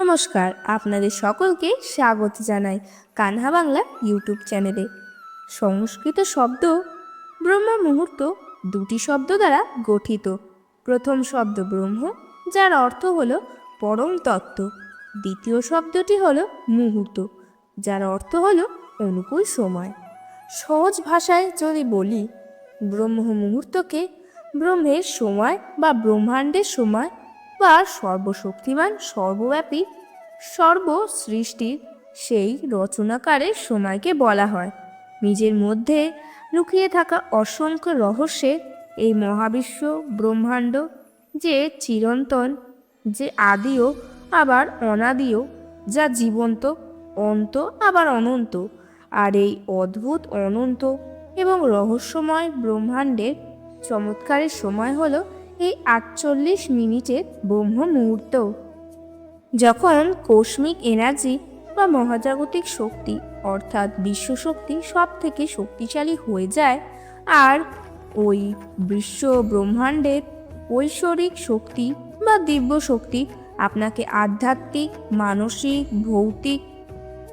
নমস্কার, আপনাদের সকলকে স্বাগত জানাই কানহা বাংলা ইউটিউব চ্যানেলে। সংস্কৃত শব্দ ব্রহ্ম মুহূর্ত দুটি শব্দ দ্বারা গঠিত। প্রথম শব্দ ব্রহ্ম, যার অর্থ হল পরম তত্ত্ব। দ্বিতীয় শব্দটি হল মুহূর্ত, যার অর্থ হল অনুকূল সময়। সহজ ভাষায় যদি বলি, ব্রহ্ম মুহূর্তকে ব্রহ্মের সময় বা ব্রহ্মাণ্ডের সময় বা সর্বশক্তিমান, সর্বব্যাপী সর্ব সৃষ্টির সেই রচনাকারের সময়কে বলা হয়। নিজের মধ্যে লুকিয়ে থাকা অসংখ্য রহস্যের এই মহাবিশ্ব ব্রহ্মাণ্ড যে চিরন্তন, যে আদিও, আবার অনাদিও, যা জীবন্ত, অন্ত, আবার অনন্ত, আর এই অদ্ভুত, অনন্ত এবং রহস্যময় ব্রহ্মাণ্ডের চমৎকারের সময় হলো এই আটচল্লিশ মিনিটের ব্রহ্ম মুহূর্ত যখন কৌষ্মিক এনার্জি বা মহাজাগতিক শক্তি, অর্থাৎ বিশ্বশক্তি সব থেকে শক্তিশালী হয়ে যায়, আর ওই বিশ্ব ব্রহ্মাণ্ডের ঐশ্বরিক শক্তি বা দিব্য শক্তি আপনাকে আধ্যাত্মিক, মানসিক, ভৌতিক,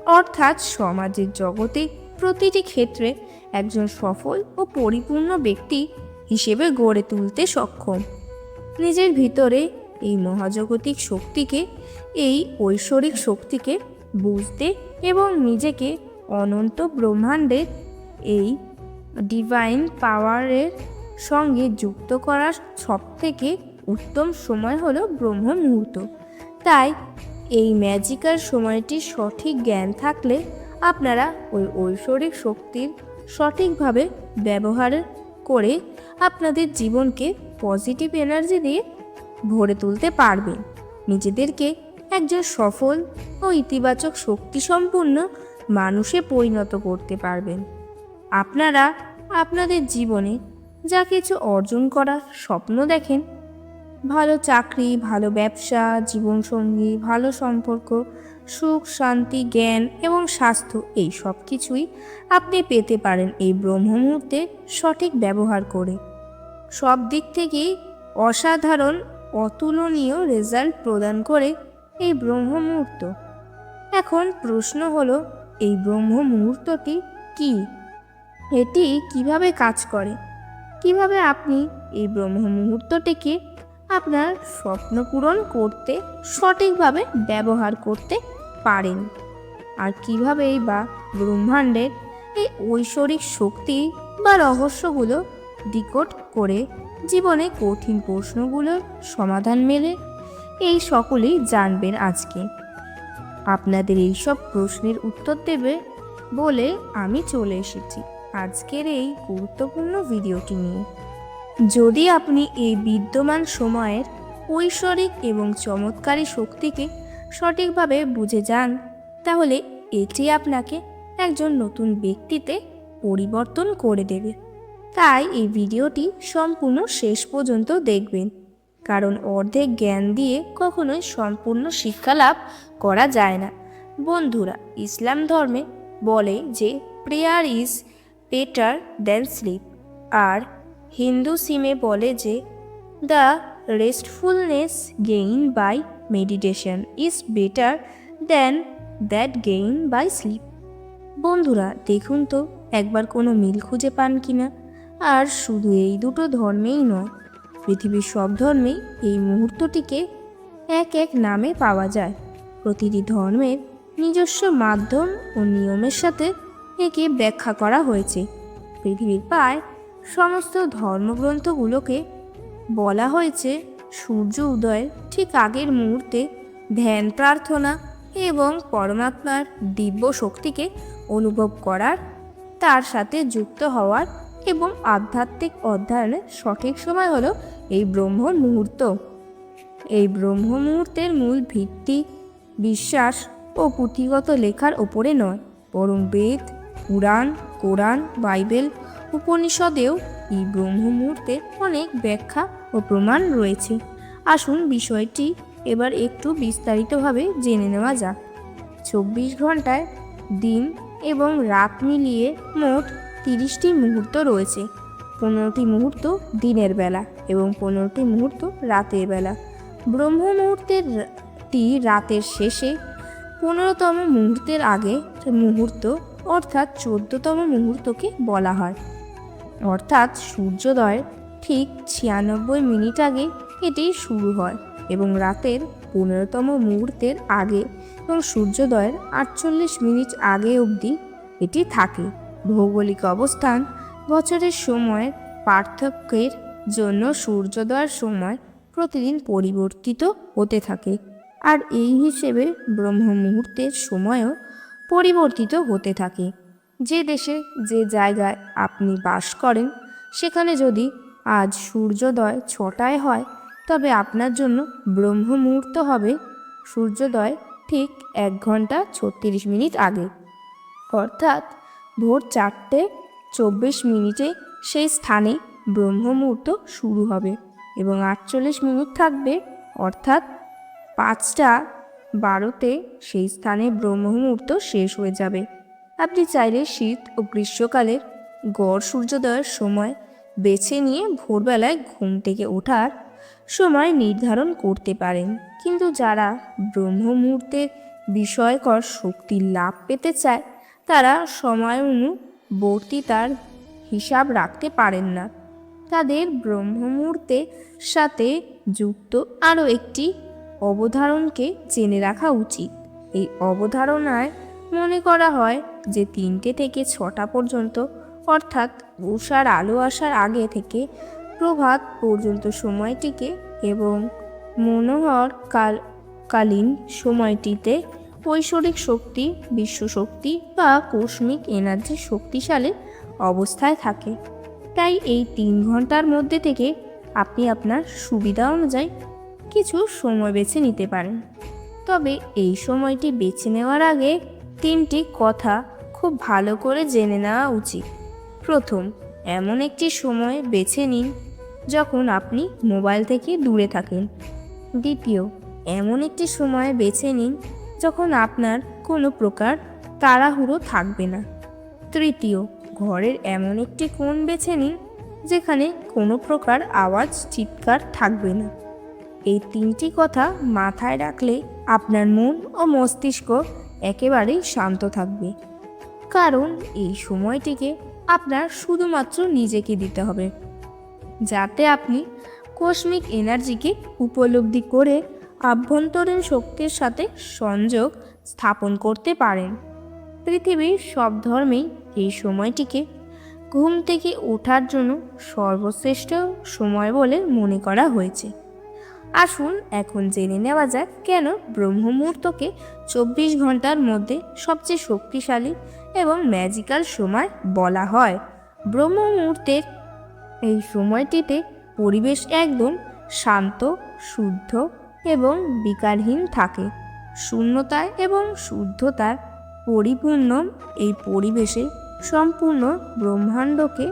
অর্থাৎ সমাজের জগতে প্রতিটি ক্ষেত্রে একজন সফল ও পরিপূর্ণ ব্যক্তি হিসেবে গড়ে তুলতে সক্ষম। নিজের ভিতরে এই মহাজাগতিক শক্তিকে, এই ঐশ্বরিক শক্তিকে বুঝতে এবং নিজেকে অনন্ত ব্রহ্মাণ্ডের এই ডিভাইন পাওয়ারের সঙ্গে যুক্ত করার সবথেকে উত্তম সময় হলো ব্রহ্ম মুহূর্ত তাই এই ম্যাজিক্যাল সময়টির সঠিক জ্ঞান থাকলে আপনারা ওই ঐশ্বরিক শক্তির সঠিকভাবে ব্যবহার করে আপনাদের জীবনকে পজিটিভ এনার্জি দিয়ে ভরে তুলতে পারবেন। নিজেদেরকে একজন সফল ও ইতিবাচক শক্তিসম্পন্ন মানুষে পরিণত করতে পারবেন। আপনারা আপনাদের জীবনে যা কিছু অর্জন করার স্বপ্ন দেখেন, ভালো চাকরি, ভালো ব্যবসা, জীবনসঙ্গী, ভালো সম্পর্ক সুখ, শান্তি, জ্ঞান এবং স্বাস্থ্য, এই সব কিছুই আপনি পেতে পারেন এই ব্রহ্ম মুহূর্তে সঠিক ব্যবহার করে। সব দিক থেকেই অসাধারণ, অতুলনীয় রেজাল্ট প্রদান করে এই ব্রহ্ম মুহূর্ত এখন প্রশ্ন হলো, এই ব্রহ্ম মুহূর্তটি কি? এটি কীভাবে কাজ করে? কীভাবে আপনি এই ব্রহ্ম মুহূর্তটিকে আপনার স্বপ্ন পূরণ করতে, সঠিকভাবে ব্যবহার করতে পারেন। আর কীভাবেই বা ব্রহ্মাণ্ডের এই ঐশ্বরিক শক্তি বা রহস্যগুলো ডিকোড করে জীবনে কঠিন প্রশ্নগুলোর সমাধান মেলে, এই সকলেই জানবেন আজকে। আপনাদের এইসব প্রশ্নের উত্তর দেবে বলে আমি চলে এসেছি আজকের এই গুরুত্বপূর্ণ ভিডিওটি নিয়ে। যদি আপনি এই বিদ্যমান সময়ের ঐশ্বরিক এবং চমৎকারী শক্তিকে সঠিকভাবে বুঝে যান, তাহলে এটি আপনাকে একজন নতুন ব্যক্তিতে পরিবর্তন করে দেবে। তাই এই ভিডিওটি সম্পূর্ণ শেষ পর্যন্ত দেখবেন, কারণ অর্ধেক জ্ঞান দিয়ে কখনোই সম্পূর্ণ শিক্ষা লাভ করা যায় না। বন্ধুরা, ইসলাম ধর্মে বলে যে, prayer is better than sleep. আর হিন্দু সিমে বলে যে, the restfulness gain by meditation is better than that gain by sleep. বন্ধুরা, দেখুন তো, একবার কোনো মিল খুঁজে পান কি না আর শুধু এই দুটো ধর্মেই নয়, পৃথিবীর সব ধর্মেই এই মুহূর্তটিকে এক এক নামে পাওয়া যায়। প্রতিটি ধর্মের নিজস্ব মাধ্যম ও নিয়মের সাথে একে ব্যাখ্যা করা হয়েছে। পৃথিবীর প্রায় সমস্ত ধর্মগ্রন্থগুলোকে বলা হয়েছে সূর্য উদয়ের ঠিক আগের মুহূর্তে ধ্যান প্রার্থনা এবং পরমাত্মার দিব্য শক্তিকে অনুভব করার, তার সাথে যুক্ত হওয়ার এবং আধ্যাত্মিক অধ্যয়নের সঠিক সময় হলো এই ব্রহ্ম মুহূর্ত। এই ব্রহ্ম মুহূর্তের মূল ভিত্তি বিশ্বাস ও পুঁথিগত লেখার ওপরে নয়, বরং বেদ, পুরাণ, কোরআন, বাইবেল উপনিষদেও এই ব্রহ্ম মুহূর্তের অনেক ব্যাখ্যা ও প্রমাণ রয়েছে। আসুন বিষয়টি এবার একটু বিস্তারিতভাবে জেনে নেওয়া যাক। চব্বিশ ঘন্টায় দিন এবং রাত মিলিয়ে মোট তিরিশটি মুহূর্ত রয়েছে। পনেরোটি মুহূর্ত দিনের বেলা এবং পনেরোটি মুহূর্ত রাতের বেলা। ব্রহ্ম মুহূর্তের একটি রাতের শেষে পনেরোতম মুহূর্তের আগে মুহূর্ত অর্থাৎ চোদ্দতম মুহূর্তকে বলা হয়। অর্থাৎ সূর্যোদয়ের ঠিক ছিয়ানব্বই মিনিট আগে এটি শুরু হয় এবং রাতের পনেরোতম মুহূর্তের আগে এবং সূর্যোদয়ের আটচল্লিশ মিনিট আগে অবধি এটি থাকে। ভৌগোলিক অবস্থান, বছরের সময়ের পার্থক্যের জন্য সূর্যোদয়ের সময় প্রতিদিন পরিবর্তিত হতে থাকে আর এই হিসেবে ব্রহ্ম মুহূর্তের সময়ও পরিবর্তিত হতে থাকে। যে দেশে যে জায়গায় আপনি বাস করেন, সেখানে যদি আজ সূর্যোদয় ছটায় হয়, তবে আপনার জন্য ব্রহ্ম মুহূর্ত হবে। সূর্যোদয় ঠিক এক ঘণ্টা ছত্রিশ মিনিট আগে। অর্থাৎ ভোর চারটে চব্বিশ মিনিটে সেই স্থানে ব্রহ্ম মুহূর্ত শুরু হবে এবং আটচল্লিশ মিনিট থাকবে। অর্থাৎ পাঁচটা বারোতে সেই স্থানে ব্রহ্ম মুহূর্ত শেষ হয়ে যাবে। আপনি চাইলে শীত ও গ্রীষ্মকালের গড় সূর্যোদয়ের সময় বেছে নিয়ে ভোরবেলায় ঘুম থেকে ওঠার সময় নির্ধারণ করতে পারেন। কিন্তু যারা ব্রহ্ম মুহূর্তের বিষয়কর শক্তি লাভ পেতে চায়, তারা সময় অনুবর্তিতার হিসাব রাখতে পারেন না। তাদের ব্রহ্ম মুহূর্তের সাথে যুক্ত আরও একটি অবধারণকে জেনে রাখা উচিত। এই অবধারণায় মনে করা হয় যে তিনটে থেকে ছটা পর্যন্ত, অর্থাৎ উষার আলো আসার আগে থেকে প্রভাত পর্যন্ত সময়টিকে এবং মনোহর কাল কালীন সময়টিতে ঐশ্বরিক শক্তি, বিশ্বশক্তি বা কৌষ্মিক এনার্জি শক্তিশালী অবস্থায় থাকে। তাই এই তিন ঘণ্টার মধ্যে থেকে আপনি আপনার সুবিধা অনুযায়ী কিছু সময় বেছে নিতে পারেন। তবে এই সময়টি বেছে নেওয়ার আগে তিনটি কথা খুব ভালো করে জেনে নেওয়া উচিত। প্রথম, এমন একটি সময় বেছে নিন যখন আপনি মোবাইল থেকে দূরে থাকেন। দ্বিতীয়, এমন একটি সময় বেছে নিন যখন আপনার কোনো প্রকার তাড়াহুড়ো থাকবে না। তৃতীয়, ঘরের এমন একটি কোণ বেছে নিন যেখানে কোনো প্রকার আওয়াজ, চিৎকার থাকবে না। এই তিনটি কথা মাথায় রাখলে আপনার মন ও মস্তিষ্ক একেবারেই শান্ত থাকবে। কারণ এই সময়টিকে আপনার শুধুমাত্র নিজেকে দিতে হবে। যাতে আপনি কসমিক এনার্জিকে উপলব্ধি করে আভ্যন্তরীণ শক্তির সাথে সংযোগ স্থাপন করতে পারেন। পৃথিবীর সব ধর্মেই এই সময়টিকে ঘুম থেকে ওঠার জন্য সর্বশ্রেষ্ঠ সময় বলে মনে করা হয়েছে। আসুন, এখন জেনে নেওয়া যাক কেন ব্রহ্ম মুহূর্তকে চব্বিশ ঘণ্টার মধ্যে সবচেয়ে শক্তিশালী এবং ম্যাজিক্যাল সময় বলা হয়। ব্রহ্ম মুহূর্তের এই সময়টিতে পরিবেশ একদম শান্ত, শুদ্ধ এবং বিকারহীন থাকে। শূন্যতায় এবং শুদ্ধতার পরিপূর্ণ এই পরিবেশে সম্পূর্ণ ব্রহ্মাণ্ডকে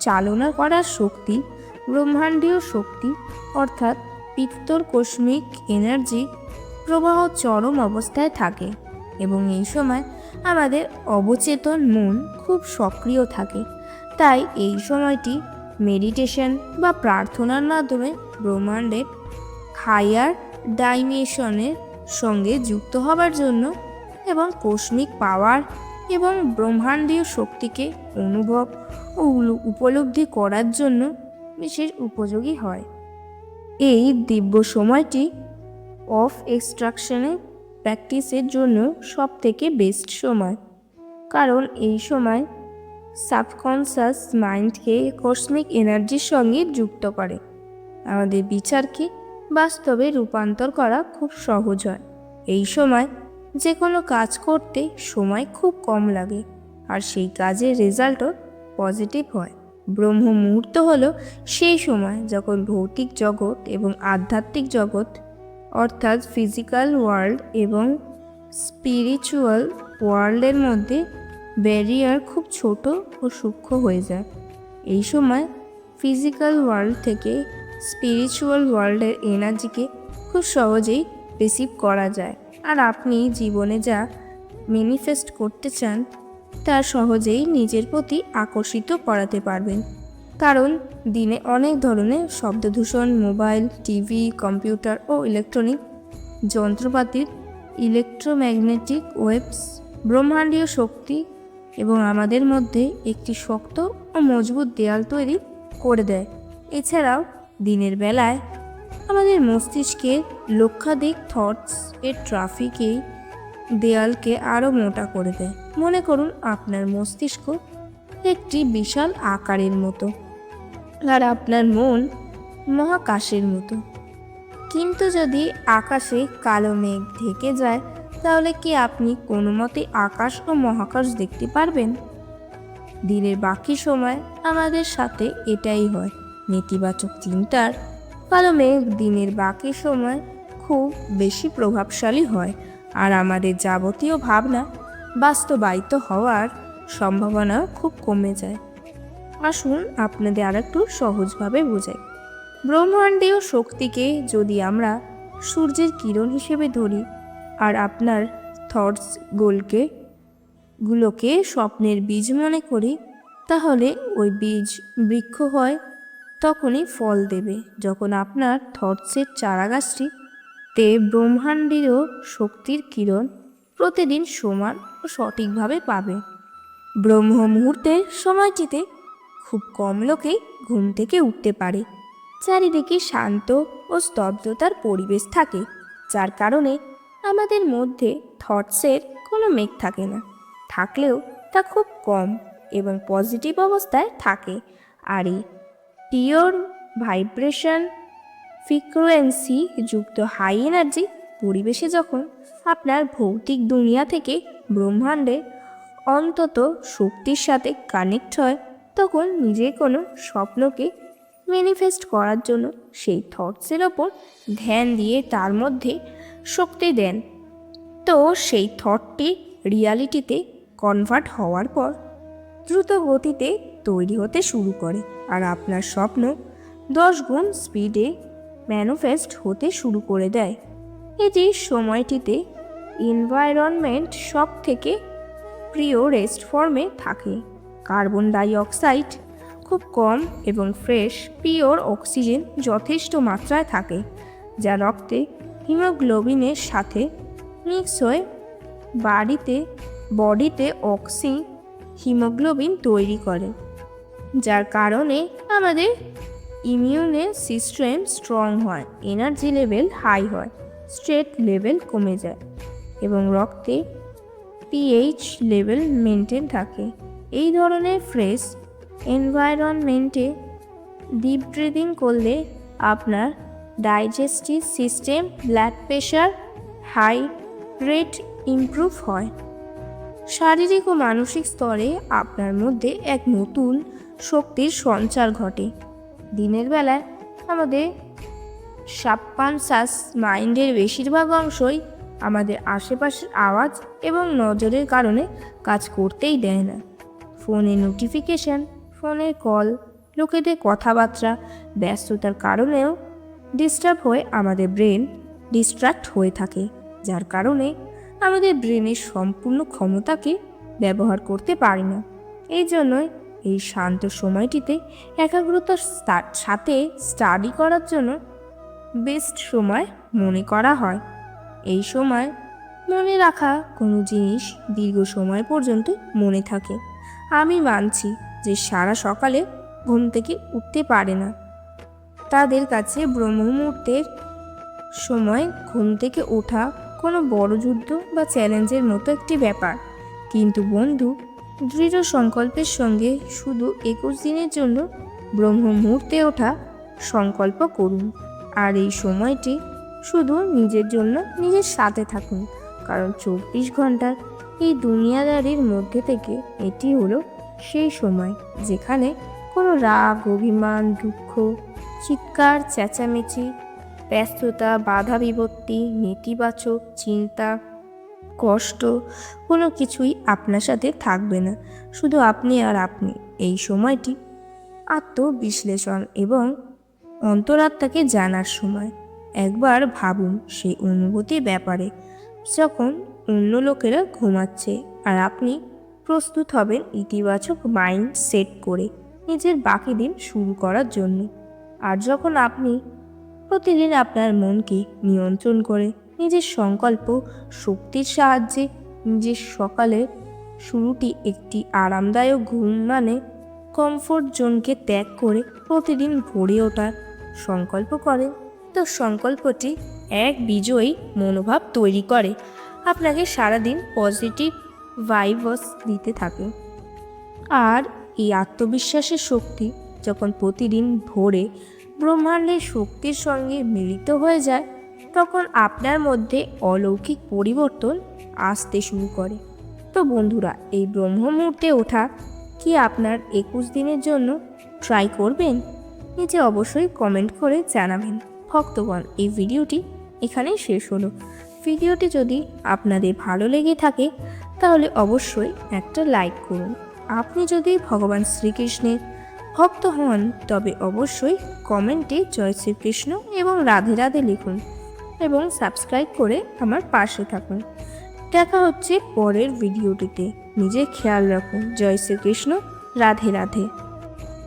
চালনা করার শক্তি, ব্রহ্মাণ্ডীয় শক্তি, অর্থাৎ পিত্তর কসমিক এনার্জি প্রবাহ চরম অবস্থায় থাকে এবং এই সময় আমাদের অবচেতন মন খুব সক্রিয় থাকে। তাই এই সময়টি মেডিটেশন বা প্রার্থনার মাধ্যমে ব্রহ্মাণ্ডের হায়ার ডাইমেশনের সঙ্গে যুক্ত হবার জন্য এবং কসমিক পাওয়ার এবং ব্রহ্মাণ্ডীয় শক্তিকে অনুভব ও উপলব্ধি করার জন্য বিশেষ উপযোগী হয়। এই দিব্য সময়টি অফ এক্সট্রাকশনের প্র্যাকটিসের জন্য সব থেকে বেস্ট সময়। কারণ এই সময় সাবকনসাস মাইন্ডকে কসমিক এনার্জির সঙ্গে যুক্ত করে। আমাদের বিচারকে বাস্তবে রূপান্তর করা খুব সহজ হয়। এই সময় যে কোনো কাজ করতে সময় খুব কম লাগে, আর সেই কাজের রেজাল্টও পজিটিভ হয়। ব্রহ্ম মুহূর্ত হলো সেই সময় যখন ভৌতিক জগৎ এবং আধ্যাত্মিক জগৎ, অর্থাৎ ফিজিক্যাল ওয়ার্ল্ড এবং স্পিরিচুয়াল ওয়ার্ল্ডের মধ্যে ব্যারিয়ার খুব ছোট ও সূক্ষ্ম হয়ে যায়। এই সময় ফিজিক্যাল ওয়ার্ল্ড থেকে স্পিরিচুয়াল ওয়ার্ল্ডের এনার্জিকে খুব সহজেই রিসিভ করা যায়। আর আপনি জীবনে যা ম্যানিফেস্ট করতে চান তা সহজেই নিজের প্রতি আকর্ষিত করাতে পারবেন। কারণ দিনে অনেক ধরনের শব্দদূষণ, মোবাইল, টিভি, কম্পিউটার ও ইলেকট্রনিক যন্ত্রপাতির ইলেকট্রোম্যাগনেটিক ওয়েবস ব্রহ্মাণ্ডীয় শক্তি এবং আমাদের মধ্যে একটি শক্ত ও মজবুত দেয়াল তৈরি করে দেয়। এছাড়াও দিনের বেলায় আমাদের মস্তিষ্কের লক্ষাধিক থটস এর ট্রাফিকে দেয়ালকে আরও মোটা করে দেয়। মনে করুন আপনার মস্তিষ্ক একটি বিশাল আকারের মতো আর আপনার মন মহাকাশের মতো। কিন্তু যদি আকাশে কালো মেঘ ঢেকে যায়, তাহলে কি আপনি কোনো মতে আকাশ ও মহাকাশ দেখতে পারবেন? দিনের বাকি সময় আমাদের সাথে এটাই হয়। নেতিবাচক চিন্তার কালো মেঘ দিনের বাকি সময় খুব বেশি প্রভাবশালী হয়। আর আমাদের যাবতীয় ভাবনা বাস্তবায়িত হওয়ার সম্ভাবনা খুব কমে যায়। আসুন আপনাদের আর একটু সহজভাবে বোঝাই। ব্রহ্মাণ্ডীয় শক্তিকে যদি আমরা সূর্যের কিরণ হিসেবে ধরি আর আপনার থটস গোলকে গুলোকে স্বপ্নের বীজ মনে করি, তাহলে ওই বীজ বৃক্ষ হয়, তখনই ফল দেবে। যখন আপনার থটসের চারাগাছটি তে ব্রহ্মাণ্ডীয় শক্তির কিরণ প্রতিদিন সমান ও সঠিকভাবে পাবে। ব্রহ্ম মুহূর্তের সময়টিতে খুব কম লোকেই ঘুম থেকে উঠতে পারে। চারিদিকে শান্ত ও স্তব্ধতার পরিবেশ থাকে, যার কারণে আমাদের মধ্যে থটসের কোনো মেঘ থাকে না। থাকলেও তা খুব কম এবং পজিটিভ অবস্থায় থাকে। আর এই পিওর ভাইব্রেশন ফ্রিকোয়েন্সি যুক্ত হাই এনার্জি পরিবেশে যখন আপনার ভৌতিক দুনিয়া থেকে ব্রহ্মাণ্ডে অন্তত শক্তির সাথে কানেক্ট হয়, তখন নিজে কোনো স্বপ্নকে ম্যানিফেস্ট করার জন্য সেই থটসের ওপর ধ্যান দিয়ে তার মধ্যে শক্তি দেন। তো সেই থটটি রিয়ালিটিতে কনভার্ট হওয়ার পর দ্রুত গতিতে তৈরি হতে শুরু করে। আর আপনার স্বপ্ন দশ গুণ স্পিডে ম্যানিফেস্ট হতে শুরু করে দেয়। এটি সময়টিতে এনভায়রনমেন্ট সব থেকে প্রিয় রেস্ট ফর্মে থাকে। কার্বন ডাই অক্সাইড খুব কম এবং ফ্রেশ, পিওর অক্সিজেন যথেষ্ট মাত্রায় থাকে, যা রক্তে হিমোগ্লোবিনের সাথে মিক্স হয়ে বাড়িতে, বডিতে অক্সি হিমোগ্লোবিন তৈরি করে, যার কারণে আমাদের ইমিউনের সিস্টেম স্ট্রং হয়, এনার্জি লেভেল হাই হয়, স্ট্রেট লেভেল কমে যায় এবং রক্তে পিএইচ লেভেল মেনটেন থাকে। এই ধরনের ফ্রেশ এনভায়রনমেন্টে ডিপ ব্রিদিং করলে আপনার ডাইজেস্টিভ সিস্টেম ব্লাড প্রেশার হাই রেট ইমপ্রুভ হয়। শারীরিক ও মানসিক স্তরে আপনার মধ্যে এক নতুন শক্তির সঞ্চার ঘটে। দিনের বেলায় আমাদের সাবকনসাস মাইন্ডের বেশিরভাগ অংশই আমাদের আশেপাশের আওয়াজ এবং নজরের কারণে কাজ করতেই দেয় না। ফোনে নোটিফিকেশান ফোনের কল, লোকেদের কথাবার্তা, ব্যস্ততার কারণেও ডিস্টার্ব হয়ে আমাদের ব্রেন ডিস্ট্র্যাক্ট হয়ে থাকে, যার কারণে আমাদের ব্রেনের সম্পূর্ণ ক্ষমতাকে ব্যবহার করতে পারি না। এই জন্যই এই শান্ত সময়টিতে একাগ্রতার সাথে স্টাডি করার জন্য বেস্ট সময় মনে করা হয়। এই সময় মনে রাখা কোনো জিনিস দীর্ঘ সময় পর্যন্ত মনে থাকে। আমি মানছি যে সারা সকালে ঘুম থেকে উঠতে পারে না। তাদের কাছে ব্রহ্ম মুহূর্তের সময় ঘুম থেকে ওঠা কোনো বড় যুদ্ধ বা চ্যালেঞ্জের মতো একটি ব্যাপার। কিন্তু বন্ধু দৃঢ় সংকল্পের সঙ্গে শুধু একুশ দিনের জন্য ব্রহ্ম মুহূর্তে ওঠা সংকল্প করুন। আর এই সময়টি শুধু নিজের জন্য নিজের সাথে থাকুন, কারণ চব্বিশ ঘণ্টার এই দুনিয়াদারির মধ্যে থেকে এটি হলো সেই সময় যেখানে কোনো রাগ, অভিমান, দুঃখ, চিৎকার, চেঁচামেচি, ব্যস্ততা, বাধা বিপত্তি, নেতিবাচক চিন্তা কষ্ট, কোনো কিছুই আপনার সাথে থাকবে না। শুধু আপনি আর আপনি। এই সময়টি আত্মবিশ্লেষণ এবং অন্তরাত্মাকে জানার সময়। একবার ভাবুন সেই অনুভূতির ব্যাপারে। যখন অন্য লোকেরা ঘুমাচ্ছে আর আপনি প্রস্তুত হবেন ইতিবাচক মাইন্ড সেট করে নিজের বাকি দিন শুরু করার জন্য। আর যখন আপনি প্রতিদিন আপনার মনকে নিয়ন্ত্রণ করে নিজের সংকল্প, শক্তির সাহায্যে নিজের সকালে শুরুটি একটি আরামদায়ক ঘুম মানে কমফোর্ট জোনকে ত্যাগ করে প্রতিদিন ভরে ওঠার সংকল্প করেন তো সংকল্পটি এক বিজয়ী মনোভাব তৈরি করে। আপনাকে সারাদিন পজিটিভ ভাইবস দিতে থাকে। আর এই আত্মবিশ্বাসের শক্তি যখন প্রতিদিন ভোরে ব্রহ্মাণ্ডের শক্তির সঙ্গে মিলিত হয়ে যায় তখন আপনার মধ্যে অলৌকিক পরিবর্তন আসতে শুরু করে। তো বন্ধুরা, এই ব্রহ্ম মুহূর্তে ওঠা কি আপনার একুশ দিনের জন্য ট্রাই করবেন? নিজে অবশ্যই কমেন্ট করে জানাবেন। ভক্তগণ, এই ভিডিওটি এখানেই শেষ হলো। ভিডিওটি যদি আপনাদের ভালো লেগে থাকে, তাহলে অবশ্যই একটা লাইক করুন। আপনি যদি ভগবান শ্রীকৃষ্ণের ভক্ত হন, তবে অবশ্যই কমেন্টে জয় শ্রীকৃষ্ণ এবং রাধে রাধে লিখুন। এবং সাবস্ক্রাইব করে আমার পাশে থাকুন। দেখা হচ্ছে পরের ভিডিওটিতে। নিজে খেয়াল রাখুন। জয় শ্রীকৃষ্ণ। রাধে রাধে।